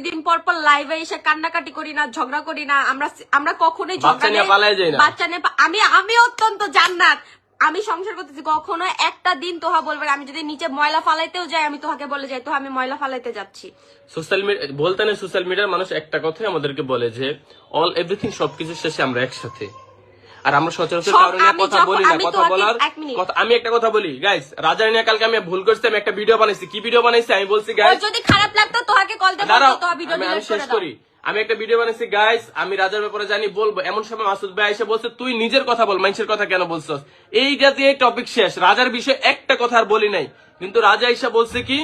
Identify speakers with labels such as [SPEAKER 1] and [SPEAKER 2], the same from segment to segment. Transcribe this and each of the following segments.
[SPEAKER 1] দুই দিন পর পর লাইভে এসে কান্নাকাটি করি না ঝগড়া করি না। আমরা আমরা কখনোই
[SPEAKER 2] বাচ্চা নিয়ে
[SPEAKER 1] নিয়ে-
[SPEAKER 2] যাই না।
[SPEAKER 1] বাচ্চা নিয়ে আমি আমি অত্যন্ত জান্নাত। আমি সংসার করতেছি কখনো একটা দিন তোহা বলবে। আমি যদি নিচে ময়লা ফালাইতেও যাই আমি তোহাকে বলে যাই তো আমি ময়লা ফালাইতে যাচ্ছি।
[SPEAKER 2] সোশ্যাল মিডিয়া বলতে না সোশ্যাল মিডিয়ার মানুষ একটা কথাই আমাদেরকে বলে যে অল এভরিথিং সবকিছু শেষে আমরা একসাথে। আর আমরা সচরাচর কারণে কথা বলি না কথা বলার কথা- আমি একটা কথা বলি গাইস রাজার নিয়ে কালকে আমি ভুল করছি আমি একটা ভিডিও বানাইছি। কি ভিডিও বানাইছি? আমি বলছি গাইস
[SPEAKER 1] যদি খারাপ লাগতো তোহাকে কল
[SPEAKER 2] দাঁড়াও
[SPEAKER 1] বলতো ভিডিও
[SPEAKER 2] আমি আমি শেষ
[SPEAKER 1] করি
[SPEAKER 2] আমি একটা ভিডিও বানাইছি গাইস আমি রাজার ব্যাপারে জানি বলব। এমন সময় মাসুদ ভাই এসে বলছে তুই নিজের কথা বল মানুষের কথা কেন বলছস? এইটা দিয়ে টপিক শেষ রাজার বিষয়ে একটা কথা আর বলি নাই। কিন্তু রাজা এসে বলছে কি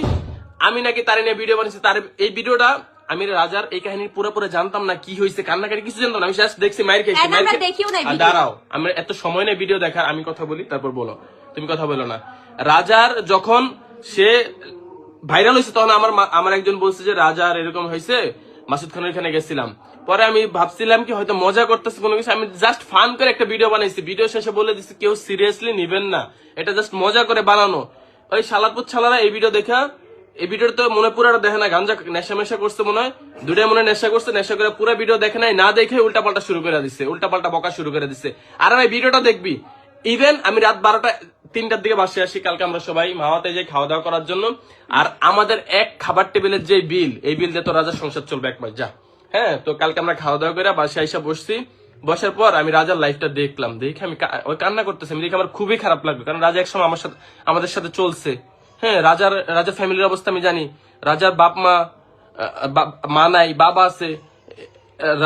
[SPEAKER 2] আমি নাকি তার নিয়ে ভিডিও বানিয়েছি তার এই ভিডিওটা আমি রাজার এই কাহিনী পুরোপুরি জানতাম না কি হয়েছে কান্নাকাটি কিছু জানতাম না। আমি শেষ দেখছি মায়ের খেয়েছি মায়ের
[SPEAKER 1] দেখিও
[SPEAKER 2] দাঁড়াও আমরা এত সময় নেই ভিডিও দেখার আমি কথা বলি তারপর বলো। তুমি কথা বলো না। রাজার যখন সে ভাইরাল হয়েছে তখন আমার আমার একজন বলছে যে রাজার এরকম হয়েছে? মাসুদ খানের এখানে গেছিলাম। পরে আমি ভাবছিলাম কি হয়তো মজা করতেছে কোনো কিছু। আমি জাস্ট ফান করে একটা ভিডিও বানাইছি। ভিডিও শেষে বলে দিচ্ছি কেউ সিরিয়াসলি নিবেন না। এটা জাস্ট মজা করে বানানো। ওই শালারপুর ছালারা এই ভিডিও দেখা এই ভিডিওটা তো মনে পুরো দেখে না গাঞ্জা নেশা মেশা করছে মনে হয়। দুটাই মনে নেশা করছে, নেশা করে পুরো ভিডিও দেখে নাই। না দেখে উল্টা পাল্টা শুরু করে দিচ্ছে উল্টা পাল্টা বকা শুরু করে দিচ্ছে আর আমি ভিডিওটা দেখবি। ইভেন আমি রাত বারোটা, তিনটার দিকে বাসে আসি, কালকে আমরা সবাই মামাতে যাই খাওয়া দাওয়া করার জন্য। আর আমাদের এক খাবার টেবিলের যে বিল, এই বিল দিয়ে তো রাজার সংসার চলবে এক মাস, যা। হ্যাঁ তো কালকে আমরা খাওয়া দাওয়া করে বাসে আইসা বসছি। বসার পর আমি রাজার লাইফটা দেখলাম। দেখে আমি ওই কান্না করতেছি। আমি দেখে আমার খুবই খারাপ লাগবে কারণ রাজা একসময় আমার সাথে আমাদের সাথে চলছে। হ্যাঁ রাজার রাজার ফ্যামিলির অবস্থা আমি জানি। রাজার বাপ মা মা নাই, বাবা আছে।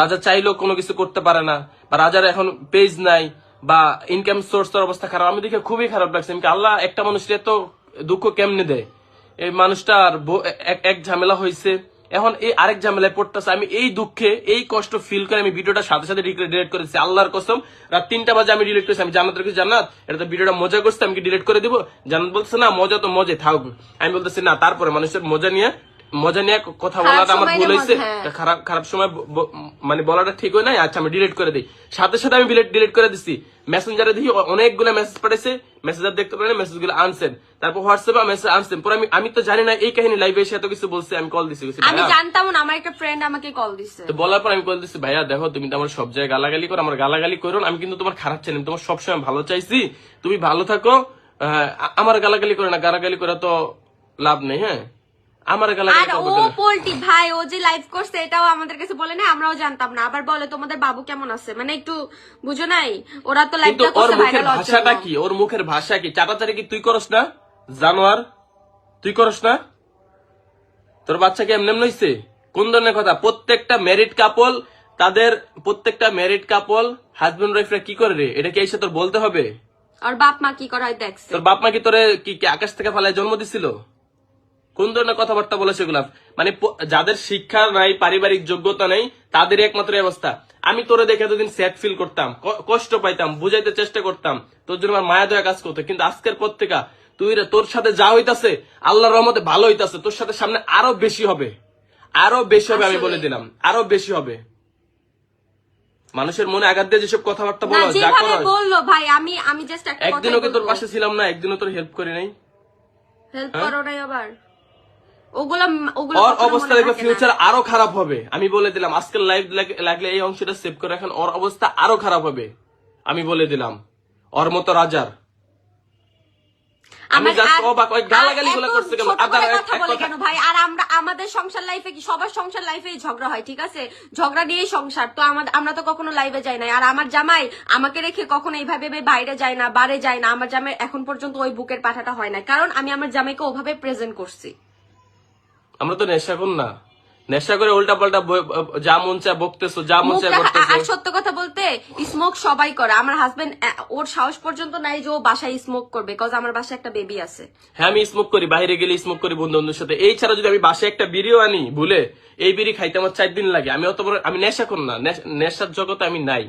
[SPEAKER 2] রাজা চাইলেও কোনো কিছু করতে পারে না, বা রাজার এখন পেজ নাই, বা ইনকাম সোর্স অবস্থা খারাপ। আমি দেখে খুবই খারাপ লাগছে। আমি আল্লাহ একটা মানুষের এত দুঃখ কেমনে দেয়? এই মানুষটার এক ঝামেলা হয়েছে এখন এই আরেক ঝামেলায় পড়তেছে। আমি এই দুঃখে, এই কষ্ট ফিল করে আমি ভিডিওটা সাথে সাথে ডিলিট করেছি। আল্লাহর কসম, রাত তিনটা বাজে আমি ডিলিট করেছি। আমি জানাত কিছু জান্নাত। এটা তো ভিডিওটা মজা করছে, আমি ডিলিট করে দিব? জান্নাত বলছে না, মজা তো মজা থাকবে আমি বলতেছি, না, তারপরে মানুষের মজা নিয়ে মজা নিয়ে কথা বলাটা আমার ভুল হয়েছে।
[SPEAKER 1] হ্যাঁ।
[SPEAKER 2] খারাপ খারাপ সময় মানে বলাটা ঠিক হয় নাই? আচ্ছা আমি ডিলিট করে দিই। সাথে সাথে আমি ডিলিট করে দিচ্ছি মেসেঞ্জারে দেখি অনেকগুলো মেসেজ পাঠাইছে। মেসেজার দেখতে পারেন মেসেজগুলো আনছেন তারপর হোয়াটসঅ্যাপে মেসেজ আনছেন পরে আমি আমি তো জানি না এই কাহিনী লাইভে এসে এত কিছু বলছে আমি কল দিছি।
[SPEAKER 1] আমি জানতাম না আমার একটা ফ্রেন্ড আমাকে কল দিছে।
[SPEAKER 2] তো বলার পর আমি কল দিচ্ছি ভাইয়া দেখো তুমি তো আমার সব জায়গায় গালাগালি করো আমার গালাগালি করো আমি কিন্তু তোমার খারাপ চাই তোমার সবসময় ভালো চাইছি। তুমি ভালো থাকো আমার গালাগালি করো না গালাগালি করে তো লাভ নেই হ্যাঁ? আমার
[SPEAKER 1] আর ও পোল্টি ভাই ও যে লাইভ করছে এটাও আমাদের কাছে বলে না আমরাও জানতাম না। আবার বলে তোমাদের বাবু কেমন আছে? মানে একটু বুঝো নাই? ওরা তো লাইভটা করছে ভাইরাল
[SPEAKER 2] ভাষাটা কি? ওর মুখের ভাষা কি? চাটাচারি কি তুই করস না? জানোয়ার তুই করস না? তোর বাচ্চাকে এমনি এমনি হইছে কোন ধরনের কথা? প্রত্যেকটা ম্যারিড কাপল তাদের প্রত্যেকটা ম্যারিড কাপল হাজবেন্ড ওয়াইফরা কি করে রে? এটা কি এসে তোর বলতে হবে?
[SPEAKER 1] আর বাপ মা কি করায় দেখছে?
[SPEAKER 2] তোর বাপ মা কি তোরে কি কি আকাশ থেকে ফেলায় জন্ম দিছিল? কোন ধরনের কথাবার্তা বলে সেগুলা? মানে যাদের শিক্ষা নাই পারিবারিক যোগ্যতা নেই তাদের একমাত্র অবস্থা। আমি তোরে দেখে এতদিন স্যাড ফিল করতাম কষ্ট পাইতাম বুঝাইতে চেষ্টা করতাম তোর জন্য আমার মায়া দয়া কাজ করতো। কিন্তু আজকের পর থেকে তুই তোর সাথে যা হইতাছে আল্লাহর রহমতে ভালো হইতাছে তোর সাথে সামনে আরও বেশি হবে। আরও বেশি হবে আমি বলে দিলাম। আরও বেশি হবে। মানুষের মনে আঘাত দিয়ে যেসব কথাবার্তা বলো যা করো
[SPEAKER 1] বলল ভাই আমি আমি জাস্ট একটা
[SPEAKER 2] একদিনও কি তোর পাশে ছিলাম না একদিনও তোর হেল্প করি নাই?
[SPEAKER 1] হেল্প করো নাই আবার। ওগুলো ওগুলো
[SPEAKER 2] ওর অবস্থা দেখবে ফিউচার আরও খারাপ হবে। আমি বলে দিলাম আজকের লাইভ লাগলে এই অংশটা সেভ করে রাখেন ওর অবস্থা আরও খারাপ হবে। আমি বলে দিলাম ওর মতো রাজার। আমি
[SPEAKER 1] আমার-
[SPEAKER 2] just
[SPEAKER 1] আর-
[SPEAKER 2] অবাক, ওই গালাগালি আরগুলো
[SPEAKER 1] এত
[SPEAKER 2] করছে কেন?
[SPEAKER 1] ছোট
[SPEAKER 2] আদার
[SPEAKER 1] করে
[SPEAKER 2] এক-
[SPEAKER 1] কথা
[SPEAKER 2] এক
[SPEAKER 1] বলে
[SPEAKER 2] কথা-
[SPEAKER 1] কেন ভাই? আর আমরা আমাদের সংসার লাইফে কি? সবার সংসার লাইফে ঝগড়া হয় ঠিক আছে? ঝগড়া নিয়েই সংসার। তো আমরা তো কখনো লাইভে যাই না আর আমার জামাই আমাকে রেখে কখনো এইভাবে বাইরে যায় না বারে যায় না। আমার জামাই এখন পর্যন্ত ওই বুকের পাঠাটা হয় না কারণ আমি আমার জামাইকে ওভাবে প্রেজেন্ট করছি।
[SPEAKER 2] আমরা তো নেশা কর না। নেশা করে উল্টা পাল্টা যা মন চায় বকতেছো যা মন চায়
[SPEAKER 1] মুখটা- আর
[SPEAKER 2] করতেছো।
[SPEAKER 1] সত্য কথা বলতে স্মোক সবাই করে। আমার হাজবেন্ড ওর সাহস পর্যন্ত নাই যে ও বাসায় স্মোক করবে কজ আমার বাসায় একটা বেবি আছে।
[SPEAKER 2] হ্যাঁ আমি স্মোক করি বাইরে গেলে স্মোক করি বন্ধু বন্ধুর সাথে। এই ছাড়া যদি আমি বাসায় একটা বিড়িও আনি ভুলে এই বিড়ি খাইতে আমার চার দিন লাগে। আমি অত বড় আমি নেশা কর না নেশার জগতে আমি নাই।